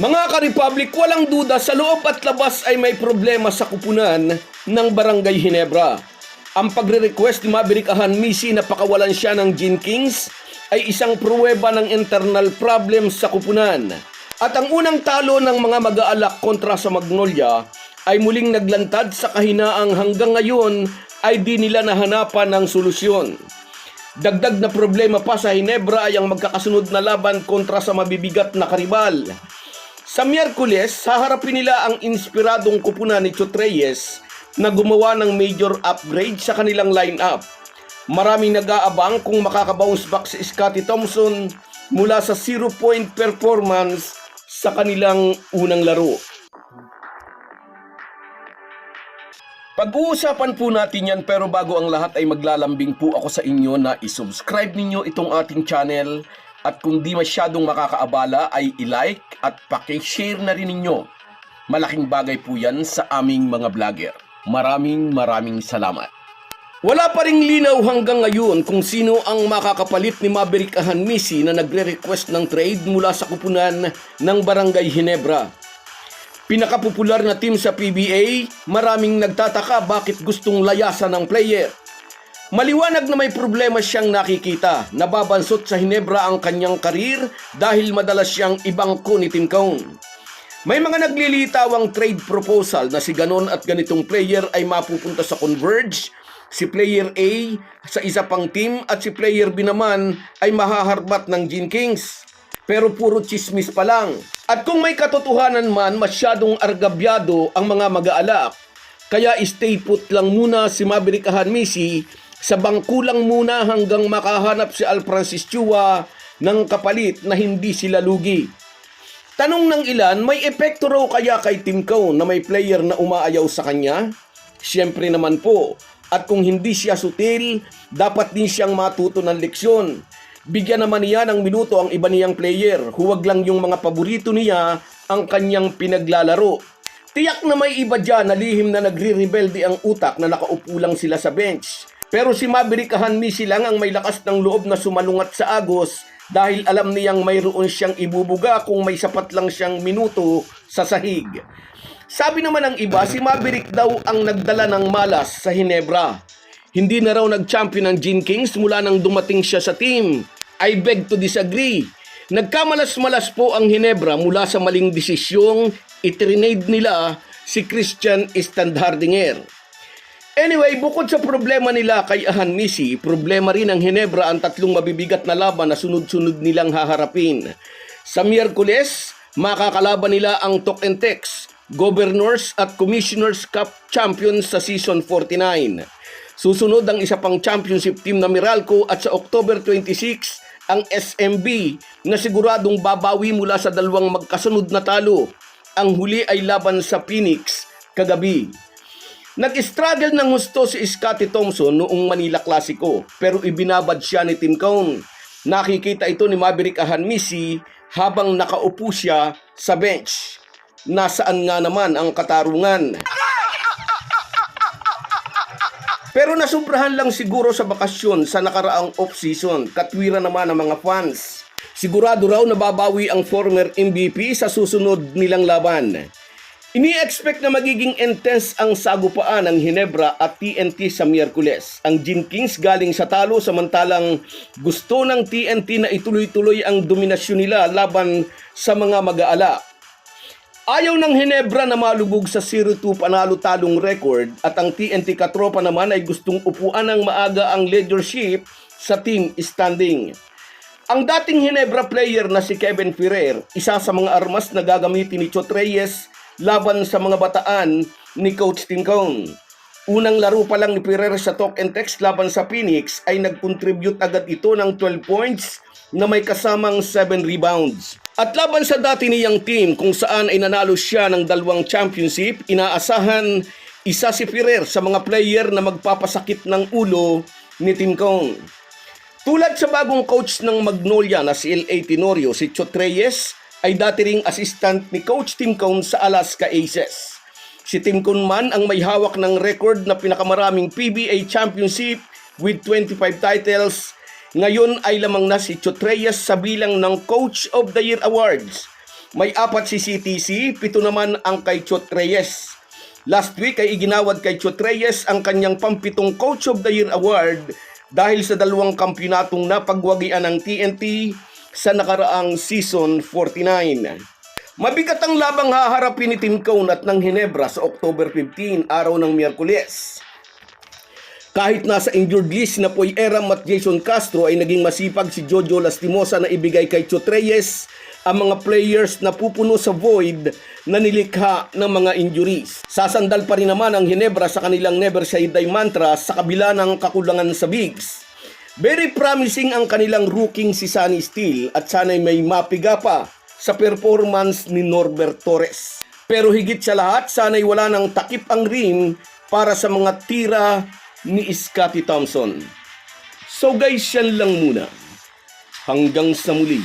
Mga ka-Republic, walang duda sa loob at labas ay may problema sa kupunan ng Barangay Hinebra. Ang pagre-request ni Maverick Ahanmisi na pakawalan siya ng Gin Kings ay isang pruweba ng internal problem sa kupunan. At ang unang talo ng mga mag-aalak kontra sa Magnolia ay muling naglantad sa kahinaang hanggang ngayon ay di nila nahanapan ng solusyon. Dagdag na problema pa sa Hinebra ay ang magkakasunod na laban kontra sa mabibigat na karibal. Sa Miyerkules, haharapin nila ang inspiradong kupunan ni Chot Reyes na gumawa ng major upgrade sa kanilang lineup. Maraming nag-aabang kung makakabounce back si Scotty Thompson mula sa zero point performance sa kanilang unang laro. Pag-uusapan po natin yan pero bago ang lahat ay maglalambing po ako sa inyo na isubscribe ninyo itong ating channel at kung di masyadong makakaabala ay i-like at paki-share na rin ninyo. Malaking bagay po yan sa aming mga vlogger. Maraming maraming salamat. Wala pa ring linaw hanggang ngayon kung sino ang makakapalit ni Maverick Ahanmisi na nagre-request ng trade mula sa kupunan ng Barangay Hinebra. Pinakapopular na team sa PBA, maraming nagtataka bakit gustong layasan ng player. Maliwanag na may problema siyang nakikita. Nababansot sa Hinebra ang kanyang karir dahil madalas siyang ibangko ni Tim Cone. May mga naglilitawang trade proposal na si ganon at ganitong player ay mapupunta sa Converge, si player A sa isa pang team at si player B naman ay mahaharbat ng Gin Kings. Pero puro chismis pa lang. At kung may katotohanan man, masyadong argabyado ang mga mag-aalak. Kaya stay put lang muna si Maverick Ahanmisi sa bangkulang muna hanggang makahanap si Al Francis Chua ng kapalit na hindi sila lugi. Tanong ng ilan, may epekto raw kaya kay Tim Cone na may player na umaayaw sa kanya? Siyempre naman po. At kung hindi siya sutil, dapat din siyang matuto ng leksyon. Bigyan naman niya ng minuto ang iba niyang player. Huwag lang yung mga paborito niya ang kanyang pinaglalaro. Tiyak na may iba dyan na lihim na nagre-rebelde ang utak na nakaupo lang sila sa bench. Pero si Maverick Ahanmisi lang ang may lakas ng loob na sumalungat sa Agos dahil alam niyang mayroon siyang ibubuga kung may sapat lang siyang minuto sa sahig. Sabi naman ng iba, si Maverick daw ang nagdala ng malas sa Hinebra. Hindi na raw nag-champion ng Gin Kings mula nang dumating siya sa team. I beg to disagree. Nagkamalas-malas po ang Hinebra mula sa maling desisyong itrinade nila si Christian Standhardinger. Anyway, bukod sa problema nila kay Ahan Misi, problema rin ng Hinebra ang tatlong mabibigat na laban na sunod-sunod nilang haharapin. Sa Miyerkules, makakalaban nila ang Tok and Tex, Governors at Commissioners Cup champions sa season 49. Susunod ang isa pang championship team na Meralco at sa October 26 ang SMB na siguradong babawi mula sa dalawang magkasunod na talo. Ang huli ay laban sa Phoenix kagabi. Nag-struggle ng gusto si Scotty Thompson noong Manila Clasico pero ibinabad siya ni Tim Cone. Nakikita ito ni Maverick Ahanmisi habang nakaupo siya sa bench. Nasaan nga naman ang katarungan? Pero nasubrahan lang siguro sa bakasyon sa nakaraang off-season, katwira naman ng mga fans. Sigurado raw na babawi ang former MVP sa susunod nilang laban. Ini-expect na magiging intense ang sagupaan ng Hinebra at TNT sa Miyerkules. Ang Gin Kings galing sa talo samantalang gusto ng TNT na ituloy-tuloy ang dominasyon nila laban sa mga mag-aala. Ayaw ng Hinebra na malubog sa 0-2 panalo-talong record at ang TNT Katropa naman ay gustong upuan ng maaga ang leadership sa team standing. Ang dating Hinebra player na si Kevin Ferrer, isa sa mga armas na gagamitin ni Chot Reyes laban sa mga bataan ni Coach Tim Cone. Unang laro pa lang ni Ferrer sa Talk and Text laban sa Phoenix ay nag-contribute agad ito ng 12 points na may kasamang 7 rebounds. At laban sa dati niyang team kung saan ay nanalo siya ng dalawang championship, inaasahan isa si Ferrer sa mga player na magpapasakit ng ulo ni Tim Cone. Tulad sa bagong coach ng Magnolia na si L.A. Tenorio, si Chot Reyes, ay dati ring assistant ni Coach Tim Cone sa Alaska Aces. Si Tim Cone man ang may hawak ng record na pinakamaraming PBA championship with 25 titles. Ngayon ay lamang na si Chot Reyes sa bilang ng Coach of the Year Awards. May apat si CTC, pito naman ang kay Chot Reyes. Last week ay iginawad kay Chot Reyes ang kanyang pampitong Coach of the Year Award dahil sa dalawang kampyonatong napagwagian ng TNT sa nakaraang season 49. Mabigat ang labang haharapin ni Tim Cone at ng Hinebra sa October 15, araw ng Miyerkules. Kahit nasa injured list na Poy Eram at Jason Castro ay naging masipag si Jojo Lastimosa na ibigay kay Chot Reyes ang mga players na pupuno sa void na nilikha ng mga injuries. Sasandal pa rin naman ang Hinebra sa kanilang Never Say Die mantra sa kabila ng kakulangan sa bigs. Very promising ang kanilang rookie si Sunny Steele at sana'y may mapiga pa sa performance ni Norbert Torres. Pero higit sa lahat, sana'y wala ng takip ang rim para sa mga tira ni Scotty Thompson. So guys, yan lang muna. Hanggang sa muli.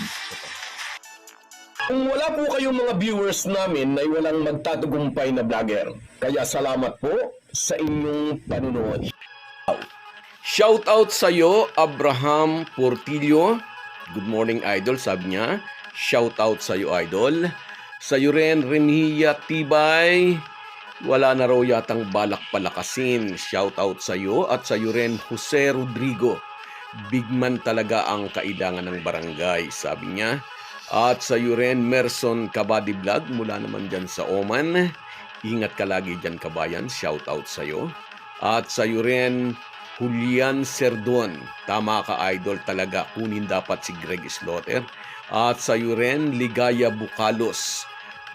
Kung wala po kayong mga viewers namin ay walang magtatagumpay na vlogger. Kaya salamat po sa inyong panunood. Shout out sa iyo, Abraham Portillo. Good morning, idol, sabi niya. Shout out sa iyo, idol. Sa iyo rin, Remia Tibay. Wala na raw yatang balak palakasin. Shout out sa iyo at sa iyo rin, Jose Rodrigo. Big man talaga ang kailangan ng barangay, sabi niya. At sa iyo rin, Merson Kabadi Vlog mula naman dyan sa Oman. Ingat ka lagi dyan kabayan. Shout out sa iyo. At sa iyo rin, Julian Serdon. Tama ka idol talaga. Kunin dapat si Greg Slaughter. At sa iyo rin, Ligaya Bukalos.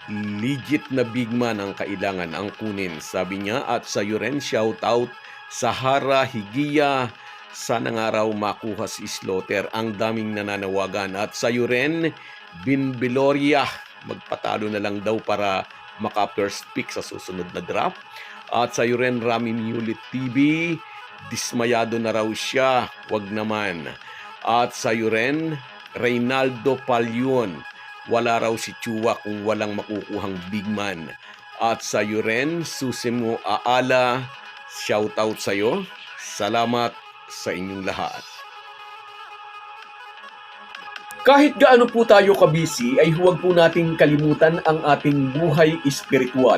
Legit na big man ang kailangan ang kunin. Sabi niya at sa iyo rin, shout out Sahara Higiya. Sana nga raw makuha si Slaughter. Ang daming nananawagan. At sa iyo rin, Bin Biloria. Magpatalo na lang daw para maka first pick sa susunod na draft. At sa iyo rin, Rami Mulit TV. Dismayado na raw siya. Wag naman. At sa iyo rin, Reynaldo Palyon. Wala raw si Chua kung walang makukuhang big man. At sa iyo rin, Susimo Aala. Shout out sa iyo. Salamat sa inyong lahat. Kahit gaano po tayo kabisi ay huwag po nating kalimutan ang ating buhay espiritual.